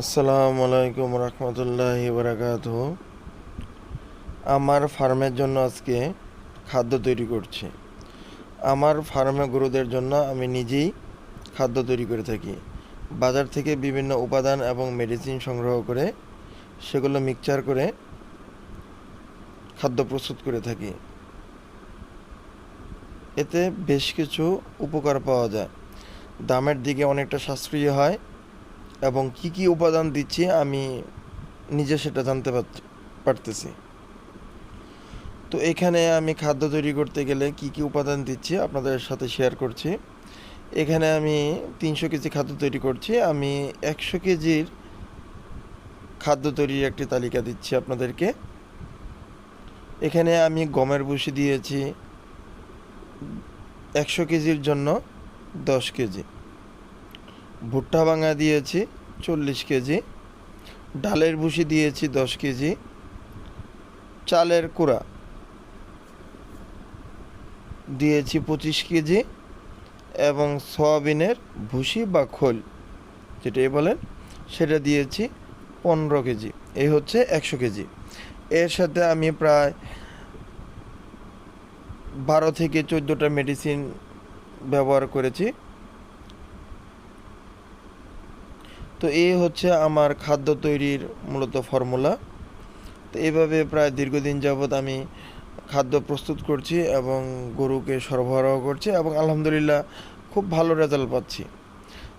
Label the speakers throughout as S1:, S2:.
S1: আসসালামু আলাইকুম রহমতুল্লাহি বারাকাত আমার ফার্মের জন্য আজকে খাদ্য তৈরি করছি। আমার ফার্মে গরুদের জন্য আমি নিজেই খাদ্য তৈরি করে থাকি। বাজার থেকে বিভিন্ন উপাদান এবং মেডিসিন সংগ্রহ করে সেগুলো মিক্সচার করে খাদ্য প্রস্তুত করে থাকি। এতে বেশ কিছু উপকার পাওয়া যায়। দামের দিকে অনেকটা সাশ্রয়ী হয়। এবং কি কি উপাদান দিচ্ছি আমি নিজে সেটা জানতে পারতেছি। তো এখানে আমি খাদ্য তৈরি করতে গেলে কি কি উপাদান দিচ্ছি আপনাদের সাথে শেয়ার করছি। এখানে আমি তিনশো কেজি খাদ্য তৈরি করছি, আমি একশো কেজির খাদ্য তৈরির একটি তালিকা দিচ্ছি আপনাদেরকে। এখানে আমি গমের ভুসি দিয়েছি একশো কেজির জন্য দশ কেজি। ভুট্টা ভাঙা দিয়েছি, চল্লিশ কেজি। ডালের ভুসি দিয়েছি, দশ কেজি। চালের কুড়া দিয়েছি, পঁচিশ কেজি। এবং সয়াবিনের ভুসি বা খোল, যেটাই বলেন, সেটা দিয়েছি পনেরো কেজি। এই হচ্ছে একশো কেজি। এর সাথে আমি প্রায় বারো থেকে চোদ্দোটা মেডিসিন ব্যবহার করেছি। তো এই হচ্ছে আমার খাদ্য তৈরির মূলত ফর্মুলা। তো এইভাবে প্রায় দীর্ঘদিন যাবৎ আমি খাদ্য প্রস্তুত করছি এবং গরুকে সরবরাহ করছি এবং আলহামদুলিল্লাহ খুব ভালো রেজাল্ট পাচ্ছি।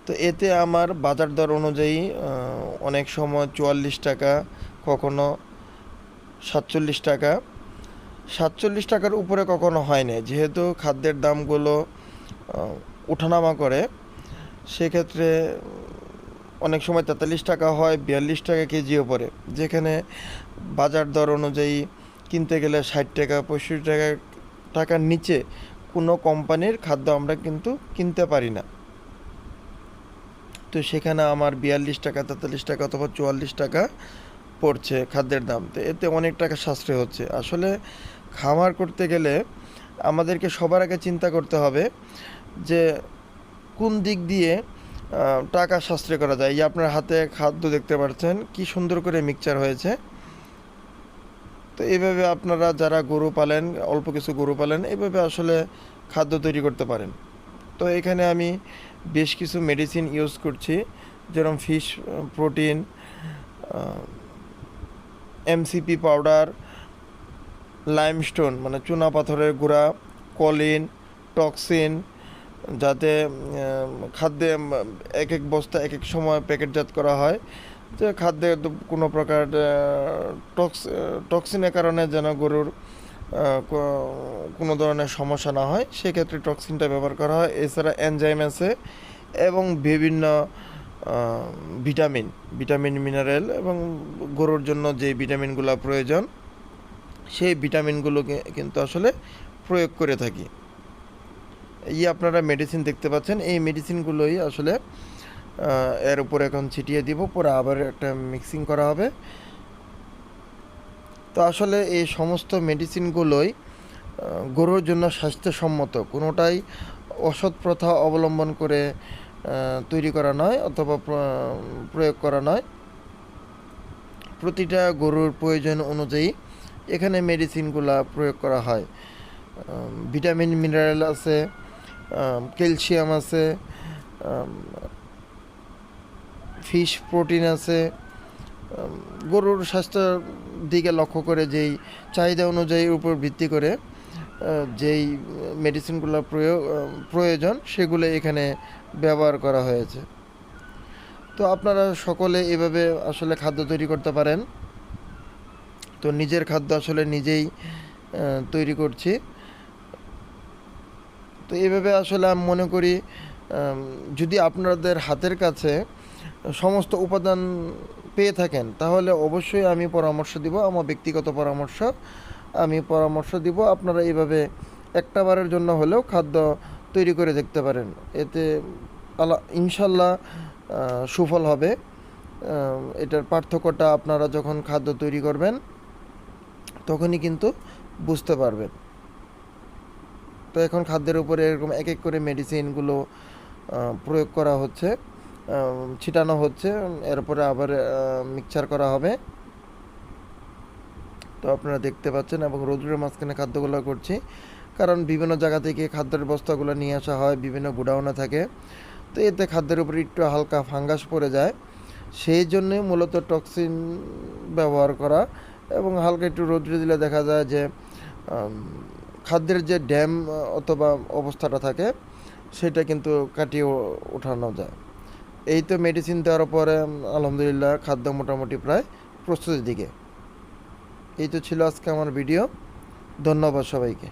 S1: তো এতে আমার বাজার দর অনুযায়ী অনেক সময় চুয়াল্লিশ টাকা, কখনো সাতচল্লিশ টাকা। সাতচল্লিশ টাকার উপরে কখনো হয় না যেহেতু খাদ্যের দামগুলো ওঠানামা করে, সেক্ষেত্রে অনেক সময় তেতাল্লিশ টাকা হয়, বিয়াল্লিশ টাকা কেজিও পড়ে। যেখানে বাজার দর অনুযায়ী কিনতে গেলে ষাট টাকা, পঁয়ষট্টি টাকা, টাকার নিচে কোনো কোম্পানির খাদ্য আমরা কিন্তু কিনতে পারি না। তো সেখানে আমার বিয়াল্লিশ টাকা, তেতাল্লিশ টাকা অথবা চুয়াল্লিশ টাকা পড়ছে খাদ্যের দাম। তো এতে অনেক টাকা সাশ্রয় হচ্ছে। আসলে খামার করতে গেলে আমাদেরকে সবার আগে চিন্তা করতে হবে যে কোন দিক দিয়ে টাকা সাশ্রয় করা যায়। এই আপনার হাতে খাদ্য দেখতে পাচ্ছেন, কি সুন্দর করে মিক্সচার হয়েছে। তো এইভাবে আপনারা যারা গরু পালেন, অল্প কিছু গরু পালেন এইভাবে আসলে খাদ্য তৈরি করতে পারেন। তো এখানে আমি বেশ কিছু মেডিসিন ইউজ করছি, যেরকম fish protein MCP powder limestone মানে চুনা পাথরের গুঁড়া কলিন টক্সিন যাতে খাদ্যে এক এক বস্তা এক এক সময় প্যাকেটজাত করা হয়। যে খাদ্যে কোনো প্রকার টক্স, টক্সিনের কারণে যেন গরুর কোনো ধরনের সমস্যা না হয়, সেক্ষেত্রে টক্সিনটা ব্যবহার করা হয়। এছাড়া এনজাইম আছে এবং বিভিন্ন ভিটামিন ভিটামিন মিনারেল এবং গরুর জন্য যে ভিটামিনগুলো প্রয়োজন, সেই ভিটামিনগুলোকে কিন্তু আসলে প্রয়োগ করে থাকি। এই আপনারা মেডিসিন দেখতে পাচ্ছেন। এই মেডিসিনগুলোই আসলে এর উপর এখন ছিটিয়ে দিব, পরে আবার একটা মিক্সিং করা হবে। তো আসলে এই সমস্ত মেডিসিনগুলোই গরুর জন্য স্বাস্থ্যসম্মত, কোনোটাই অসৎ প্রথা অবলম্বন করে তৈরি করা নয় অথবা প্রয়োগ করা নয়। প্রতিটা গরুর প্রয়োজন অনুযায়ী এখানে মেডিসিনগুলা প্রয়োগ করা হয়। ভিটামিন মিনারেল আছে ক্যালসিয়াম আছে ফিশ প্রোটিন আছে গরুর স্বাস্থ্যের দিকে লক্ষ্য করে যেই চাহিদা অনুযায়ী উপর ভিত্তি করে যেই মেডিসিনগুলো প্রয়োজন সেগুলো এখানে ব্যবহার করা হয়েছে। তো আপনারা সকলে এভাবে আসলে খাদ্য তৈরি করতে পারেন। তো নিজের খাদ্য আসলে নিজেই তৈরি করছি। তো এইভাবে আসলে আমি মনে করি যদি আপনাদের হাতের কাছে সমস্ত উপাদান পেয়ে থাকেন, তাহলে অবশ্যই আমি পরামর্শ দিব, আমার ব্যক্তিগত পরামর্শ আমি পরামর্শ দিব। আপনারা এইভাবে একটা বারের জন্য হলেও খাদ্য তৈরি করে দেখতে পারেন। এতে আলা ইনশাল্লাহ সুফল হবে। এটার পার্থক্যটা আপনারা যখন খাদ্য তৈরি করবেন, তখনই কিন্তু বুঝতে পারবেন। তো এখন খাদ্যের উপরে এরকম এক এক করে মেডিসিনগুলো প্রয়োগ করা হচ্ছে ছিটানো হচ্ছে, এরপরে আবার মিক্সচার করা হবে। তো আপনারা দেখতে পাচ্ছেন এবং রোদ্রের মাঝখানে খাদ্যগুলো করছি। কারণ বিভিন্ন জায়গা থেকে খাদ্যের বস্তাগুলো নিয়ে আসা হয়, বিভিন্ন গোডাউনে থাকে। তো এতে খাদ্যের উপর একটু হালকা ফাঙ্গাস পড়ে যায়। সেই জন্যে মূলত টক্সিন ব্যবহার করা এবং হালকা একটু রোদ্রে দিলে দেখা যায় যে খাদ্যের যে ড্যাম অথবা অবস্থাটা থাকে, সেটা কিন্তু কাটিয়ে ওঠানো যায়। এই তো মেডিসিন দেওয়ার পরে আলহামদুলিল্লাহ খাদ্য মোটামুটি প্রায় প্রস্তুতির দিকে। এই তো ছিল আজকে আমার ভিডিও ধন্যবাদ সবাইকে।